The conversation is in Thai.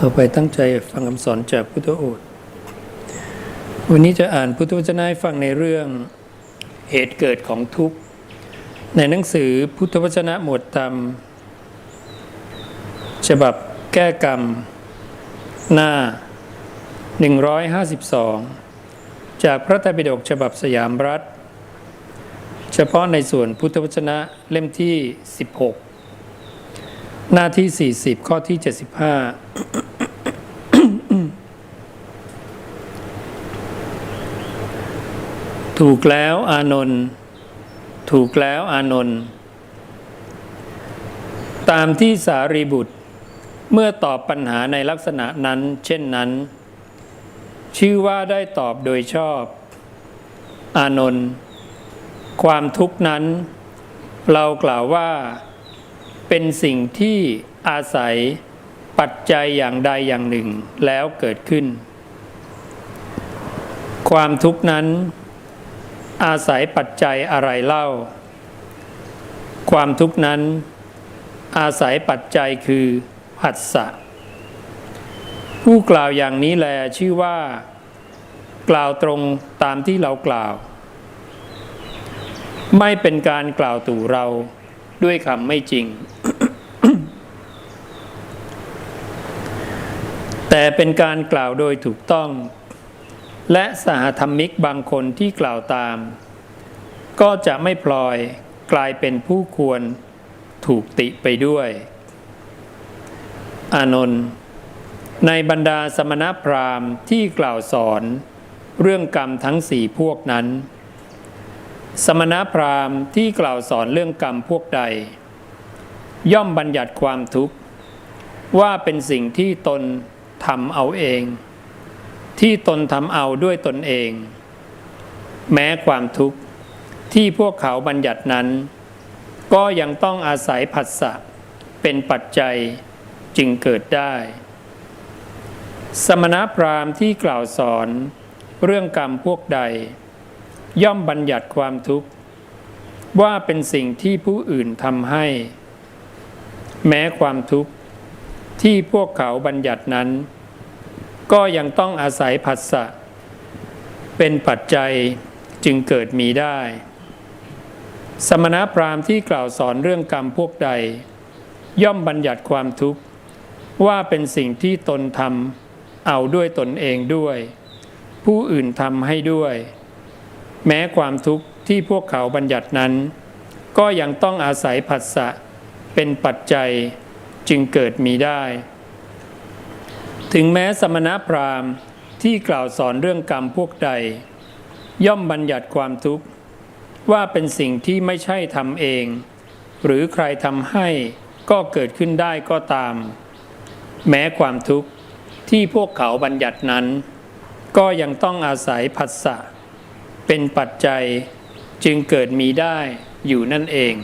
ต่อไปตั้งใจฟังคำสอนจากพุทธโอษฐ์วันนี้จะอ่านพุทธวจนะให้ฟังในเรื่องเหตุเกิดของทุกข์ ในหนังสือพุทธวจนะหมวดธรรม ฉบับแก้กรรม หน้า 152 จากพระไตรปิฎกฉบับสยามรัฐ เฉพาะในส่วนพุทธวจนะเล่มที่ 16 หน้าที่ 40 ข้อที่ 75 ถูกแล้วอานนท์ถูกแล้วอานนท์ตามที่สารีบุตร เมื่อตอบปัญหาในลักษณะนั้น เช่นนั้น ชื่อว่าได้ตอบโดยชอบ อานนท์ความทุกข์นั้น เรากล่าวว่า เป็นสิ่งที่อาศัยปัจจัยอย่างใดอย่างหนึ่งแล้วเกิดขึ้น ความทุกข์นั้น อาศัยปัจจัยอะไรเล่า ความทุกข์นั้น อาศัยปัจจัยคือผัสสะผู้กล่าวอย่างนี้แลชื่อว่า กล่าวตรงตามที่เรากล่าว ไม่เป็นการกล่าวตู่เราด้วยคำไม่จริง แต่เป็นการกล่าวโดยถูกต้อง และสหธรรมิกบางคนที่กล่าวตาม ก็จะไม่พลอยกลายเป็นผู้ควรถูกติไปด้วย อานนท์ในบรรดาสมณพราหมณ์ที่กล่าวสอน เรื่องกรรมทั้งสี่พวกนั้น สมณพราหมณ์ที่กล่าวสอนเรื่องกรรมพวกใด ย่อมบัญญัติความทุกข์ ว่าเป็นสิ่งที่ตนทำเอาเอง ที่ตนทำเอาด้วยตนเอง แม้ความทุกข์ที่พวกเขาบัญญัตินั้น ก็ยังต้องอาศัยผัสสะเป็นปัจจัยจึงเกิดได้ สมณพราหมณ์ที่กล่าวสอนเรื่องกรรมพวกใด ย่อมบัญญัติความทุกข์ ว่าเป็นสิ่งที่ผู้อื่นทำให้ แม้ความทุกข์ที่พวกเขาบัญญัตินั้น ก็ยังต้องอาศัยผัสสะ เป็นปัจจัยจึงเกิดมีได้ สมณพราหมณ์ที่กล่าวสอนเรื่องกรรมพวกใด ย่อมบัญญัติความทุกข์ ว่าเป็นสิ่งที่ตนทำเอาด้วยตนเองด้วย ผู้อื่นทำให้ด้วย แม้ความทุกข์ที่พวกเขาบัญญัตินั้น ก็ยังต้องอาศัยผัสสะเป็นปัจจัยจึงเกิดมีได้ ถึงแม้สมณพราหมณ์ที่กล่าวสอนเรื่องกรรมพวกใด ย่อมบัญญัติความทุกข์ ว่าเป็นสิ่งที่ไม่ใช่ทำเอง หรือใครทำให้ก็เกิดขึ้นได้ก็ตาม แม้ความทุกข์ที่พวกเขาบัญญัตินั้น ก็ยังต้องอาศัยผัสสะเป็นปัจจัยจึงเกิดมีได้อยู่นั่นเอง